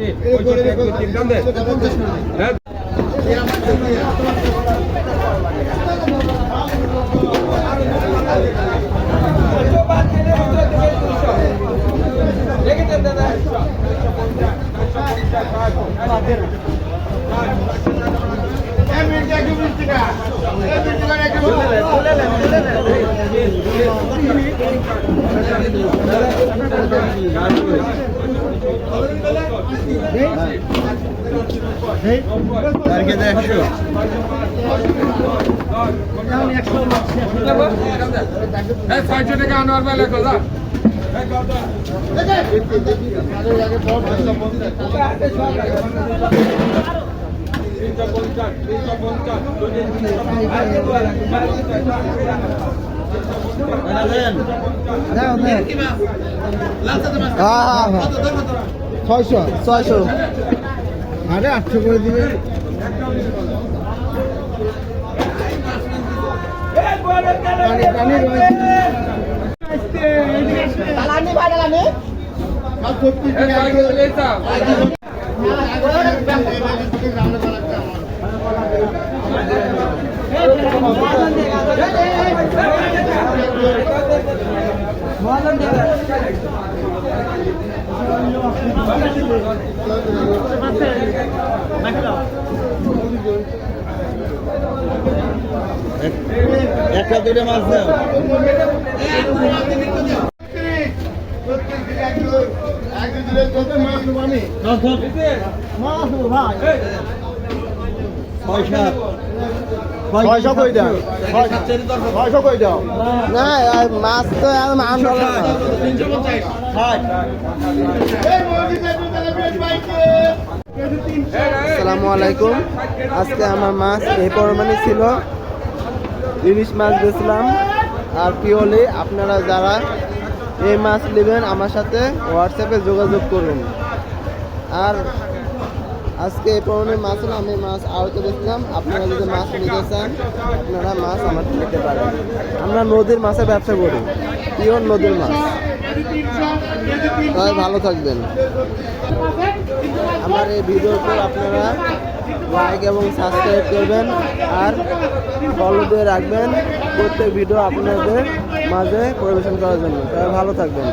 পঁয়ষট্টি পঁয়ষট্টি এক দুই তিন দাম দে হ্যাঁ হ্যাঁ ছয়শো টাকা আনোয়ার বেলা কথা তিনশো পঞ্চাশ তিনশো পঞ্চাশ ছয়শো ছয়শো আরে আটশো করে দিবে পানি পানি একটা দুটো মাছ দাও পয়সা ছয়শো কই দাও ছয়শো কই দাও? না মাছ তো আসসালামু আলাইকুম। আজকে আমার মাছ এই পরিমাণে ছিল। ইলিশ মাছ বেচলাম। আর পিওলি আপনারা যারা এই মাছ নেবেন আমার সাথে হোয়াটসঅ্যাপে যোগাযোগ করুন। আর আজকে এই পরিমাণে মাছ হলো আমি মাছ আড়তে বেচলাম আপনারা যদি মাছ নিতে চান, আপনারা মাছ আমার নিতে পারেন। আমরা নদীর মাছের ব্যবসা করি। পিওর নদীর মাছ। সবাই ভালো থাকবেন। আমার এই ভিডিওতে আপনারা লাইক এবং সাবস্ক্রাইব করবেন আর ফলো দিয়ে রাখবেন। প্রত্যেক ভিডিও আপনাদের মাঝে পরিবেশন করার জন্য। সবাই ভালো থাকবেন।